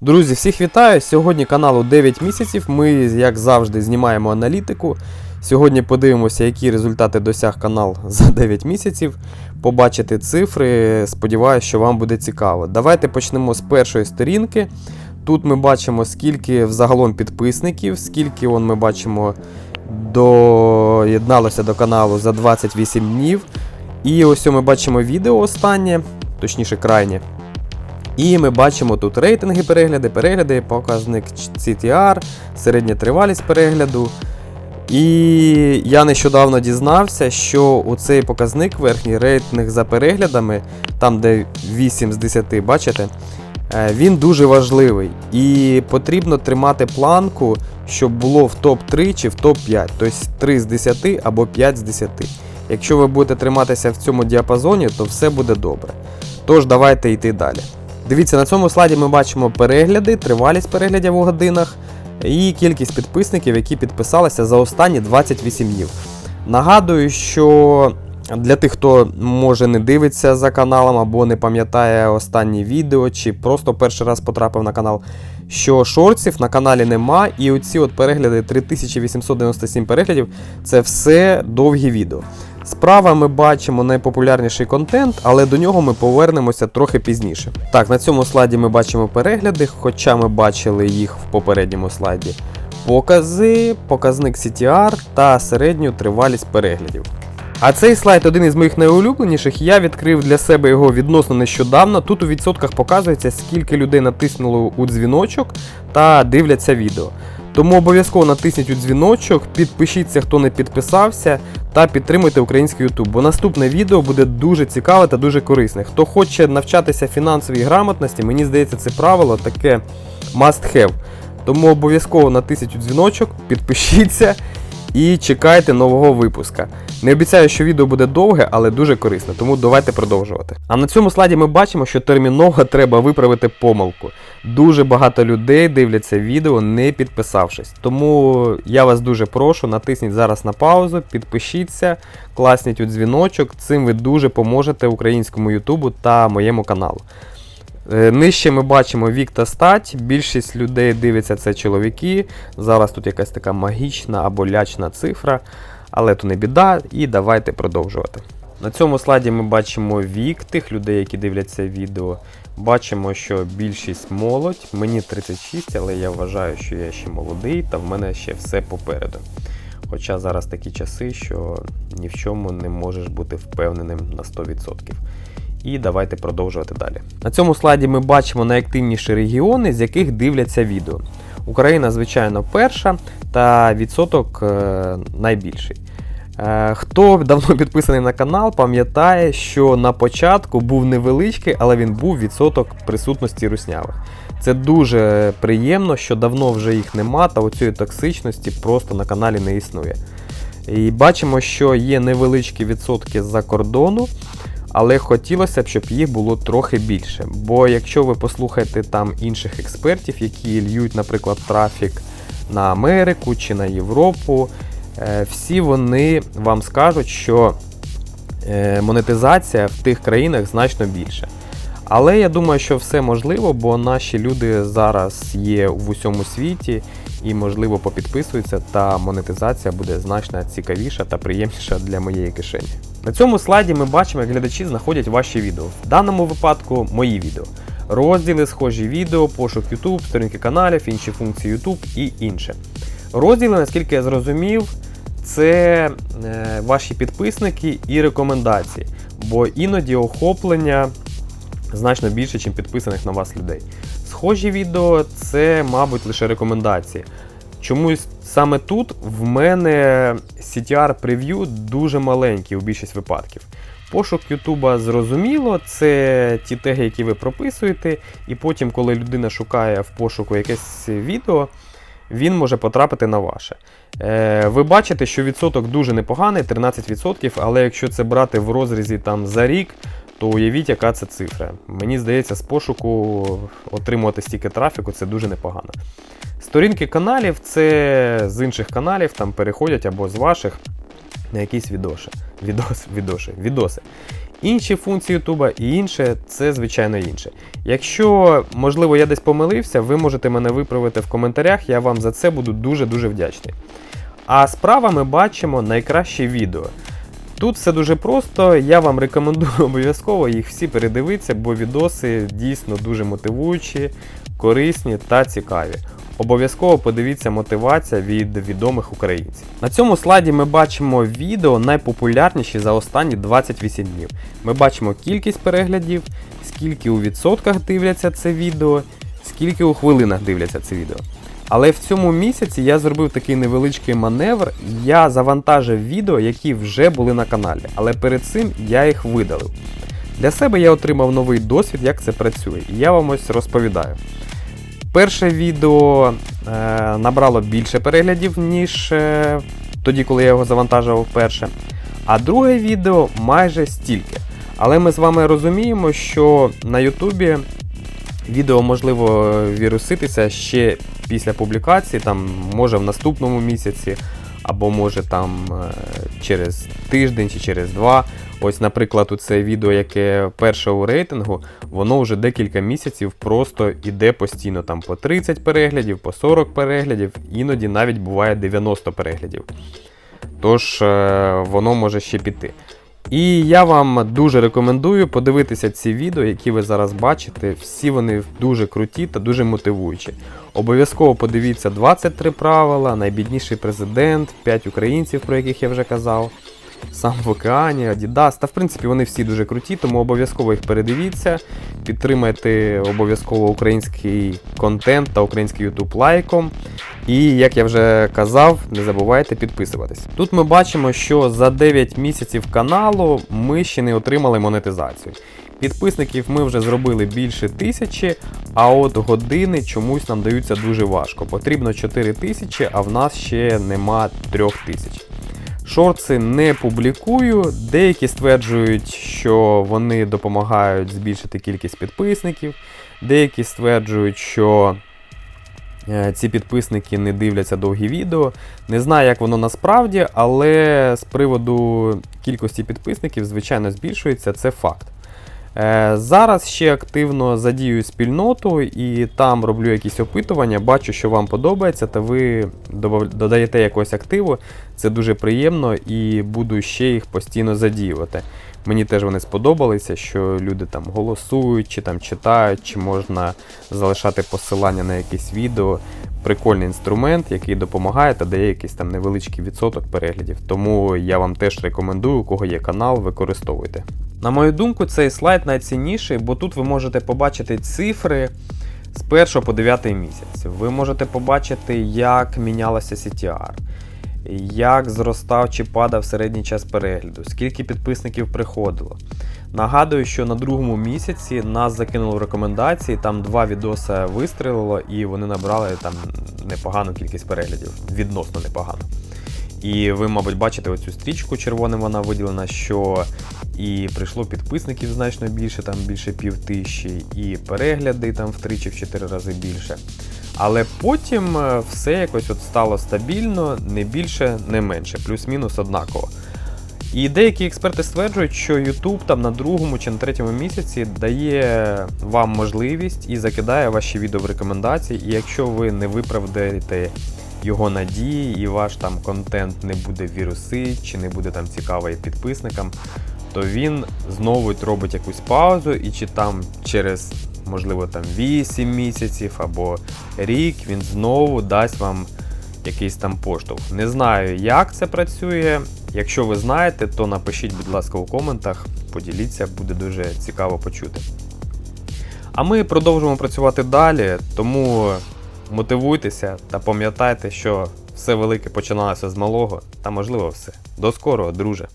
Друзі, всіх вітаю! Сьогодні каналу 9 місяців. Ми, як завжди, знімаємо аналітику. Сьогодні подивимося, які результати досяг канал за 9 місяців. Побачити цифри. Сподіваюся, що вам буде цікаво. Давайте почнемо з першої сторінки. Тут ми бачимо, скільки взагалом підписників, скільки он, ми бачимо доєдналося до каналу за 28 днів. І ось ми бачимо відео останнє, точніше крайнє. І ми бачимо тут рейтинги перегляди, перегляди, показник CTR, середня тривалість перегляду. І я нещодавно дізнався, що у цей показник верхній рейтинг за переглядами, там де 8 з 10, бачите, е, він дуже важливий. І потрібно тримати планку, щоб було в топ-3 чи в топ-5, тобто 3 з 10 або 5 з 10. Якщо ви будете триматися в цьому діапазоні, то все буде добре. Тож давайте йти далі. Дивіться, на цьому слайді ми бачимо перегляди, тривалість переглядів у годинах і кількість підписників, які підписалися за останні 28 днів. Нагадую, що для тих, хто може не дивиться за каналом або не пам'ятає останні відео, чи просто перший раз потрапив на канал, що шортсів на каналі нема, і оці от перегляди 3897 переглядів це все довгі відео. Справа ми бачимо найпопулярніший контент, але до нього ми повернемося трохи пізніше. Так, на цьому слайді ми бачимо перегляди, хоча ми бачили їх в попередньому слайді. Покази, показник CTR та середню тривалість переглядів. А цей слайд один із моїх найулюбленіших. Я відкрив для себе його відносно нещодавно. Тут у відсотках показується, скільки людей натиснуло у дзвіночок та дивляться відео. Тому обов'язково натисніть у дзвіночок, підпишіться, хто не підписався, та підтримуйте український YouTube, бо наступне відео буде дуже цікаве та дуже корисне. Хто хоче навчатися фінансовій грамотності, мені здається, це правило таке must have. Тому обов'язково натисніть у дзвіночок, підпишіться і чекайте нового випуска. Не обіцяю, що відео буде довге, але дуже корисне, тому давайте продовжувати. А на цьому слайді ми бачимо, що терміново треба виправити помилку. Дуже багато людей дивляться відео, не підписавшись. Тому я вас дуже прошу, натисніть зараз на паузу, підпишіться, класніть у дзвіночок. Цим ви дуже поможете українському Ютубу та моєму каналу. Е, Нижче ми бачимо вік та стать. Більшість людей дивиться це чоловіки. Зараз тут якась така магічна або лячна цифра, але то не біда, і давайте продовжувати. На цьому слайді ми бачимо вік тих людей, які дивляться відео. Бачимо, що більшість молодь, мені 36, але я вважаю, що я ще молодий, та в мене ще все попереду. Хоча зараз такі часи, що ні в чому не можеш бути впевненим на 100%. І давайте продовжувати далі. На цьому слайді ми бачимо найактивніші регіони, з яких дивляться відео. Україна, звичайно, перша, та відсоток е, найбільший. Е, Хто давно підписаний на канал, пам'ятає, що на початку був невеличкий, але він був відсоток присутності руснявих. Це дуже приємно, що давно вже їх нема, та оцієї токсичності просто на каналі не існує. І бачимо, що є невеличкі відсотки з-за кордону, але хотілося б, щоб їх було трохи більше. Бо якщо ви послухаєте там інших експертів, які льють, наприклад, трафік на Америку чи на Європу, е, всі вони вам скажуть, що е, монетизація в тих країнах значно більше. Але я думаю, що все можливо, бо наші люди зараз є в усьому світі і, можливо, попідписуються, та монетизація буде значно цікавіша та приємніша для моєї кишені. На цьому слайді ми бачимо, як глядачі знаходять ваші відео. В даному випадку мої відео. Розділи, схожі відео, пошук YouTube, сторінки каналів, інші функції YouTube і інше. Розділи, наскільки я зрозумів, це е, ваші підписники і рекомендації, бо іноді охоплення значно більше, ніж підписаних на вас людей. Схожі відео це, мабуть, лише рекомендації. Чомусь саме тут в мене CTR прев'ю дуже маленький у більшість випадків. Пошук Ютуба зрозуміло, це ті теги, які ви прописуєте, і потім, коли людина шукає в пошуку якесь відео, він може потрапити на ваше. Е, ви бачите, що відсоток дуже непоганий, 13%, але якщо це брати в розрізі там за рік, то уявіть, яка це цифра. Мені здається, з пошуку отримувати стільки трафіку це дуже непогано. Сторінки каналів це з інших каналів там переходять або з ваших на якісь відоси. Відос, відоси, відоси. інші функції Ютуба і інше це звичайно інше. Якщо, можливо, я десь помилився, ви можете мене виправити в коментарях, я вам за це буду дуже-дуже вдячний. А справа ми бачимо найкраще відео. Тут все дуже просто, я вам рекомендую обов'язково їх всі передивитися, бо відоси дійсно дуже мотивуючі, корисні та цікаві. Обов'язково подивіться мотивація від відомих українців. На цьому слайді ми бачимо відео найпопулярніші за останні 28 днів. Ми бачимо кількість переглядів, скільки у відсотках дивляться це відео, скільки у хвилинах дивляться це відео. Але в цьому місяці я зробив такий невеличкий маневр. Я завантажив відео, які вже були на каналі, але перед цим я їх видалив. Для себе я отримав новий досвід, як це працює, і я вам ось розповідаю. Перше відео е, набрало більше переглядів, ніж е, тоді, коли я його завантажував вперше. А друге відео майже стільки. Але ми з вами розуміємо, що на Ютубі відео можливо віруситися ще після публікації, там може в наступному місяці, або може там е, через тиждень чи через два. Ось, наприклад, у це відео, яке перше у рейтингу, воно вже декілька місяців просто іде постійно там по 30 переглядів, по 40 переглядів, іноді навіть буває 90 переглядів. Тож е, воно може ще піти. І я вам дуже рекомендую подивитися ці відео, які ви зараз бачите. Всі вони дуже круті та дуже мотивуючі. Обов'язково подивіться 23 правила, найбідніший президент, 5 українців, про яких я вже казав. Сам в океані, Adidas. Та в принципі вони всі дуже круті, тому обов'язково їх передивіться. Підтримайте обов'язково український контент та український YouTube лайком. І як я вже казав, не забувайте підписуватись. Тут ми бачимо, що за 9 місяців каналу ми ще не отримали монетизацію. Підписників ми вже зробили більше тисячі, а от години чомусь нам даються дуже важко. Потрібно 4 тисячі, а в нас ще нема 3 тисяч. Шорти не публікую, деякі стверджують, що вони допомагають збільшити кількість підписників, деякі стверджують, що ці підписники не дивляться довгі відео. Не знаю, як воно насправді, але з приводу кількості підписників, звичайно, збільшується, це факт. Е, Зараз ще активно задію спільноту і там роблю якісь опитування, бачу, що вам подобається, та ви додаєте якогось активу. Це дуже приємно і буду ще їх постійно задіювати. Мені теж вони сподобалися, що люди там голосують, чи там читають, чи можна залишати посилання на якесь відео. Прикольний інструмент, який допомагає та дає якийсь там невеличкий відсоток переглядів. Тому я вам теж рекомендую, у кого є канал, використовуйте. На мою думку, цей слайд найцінніший, бо тут ви можете побачити цифри з 1 по 9 місяць. Ви можете побачити, як мінялася CTR, як зростав чи падав середній час перегляду, скільки підписників приходило. Нагадую, що на другому місяці нас закинули в рекомендації, там два відоси вистрілило і вони набрали там непогану кількість переглядів, відносно непогану. І ви, мабуть, бачите оцю стрічку червоним вона виділена, що і прийшло підписників значно більше, там більше пів тисячі, і перегляди там в 3 чи в 4 рази більше. Але потім е, все якось от стало стабільно, не більше, не менше, плюс-мінус однаково. І деякі експерти стверджують, що YouTube там на другому чи на третьому місяці дає вам можливість і закидає ваші відео в рекомендації. І якщо ви не виправдаєте його надії і ваш там контент не буде вірусить, чи не буде там цікавий підписникам, то він знову робить якусь паузу, і чи там через, можливо, там 8 місяців або рік він знову дасть вам якийсь там поштовх. Не знаю, як це працює. Якщо ви знаєте, то напишіть, будь ласка, у коментах, поділіться, буде дуже цікаво почути. А ми продовжуємо працювати далі, тому мотивуйтеся та пам'ятайте, що все велике починалося з малого, та можливо все. До скорого, друже!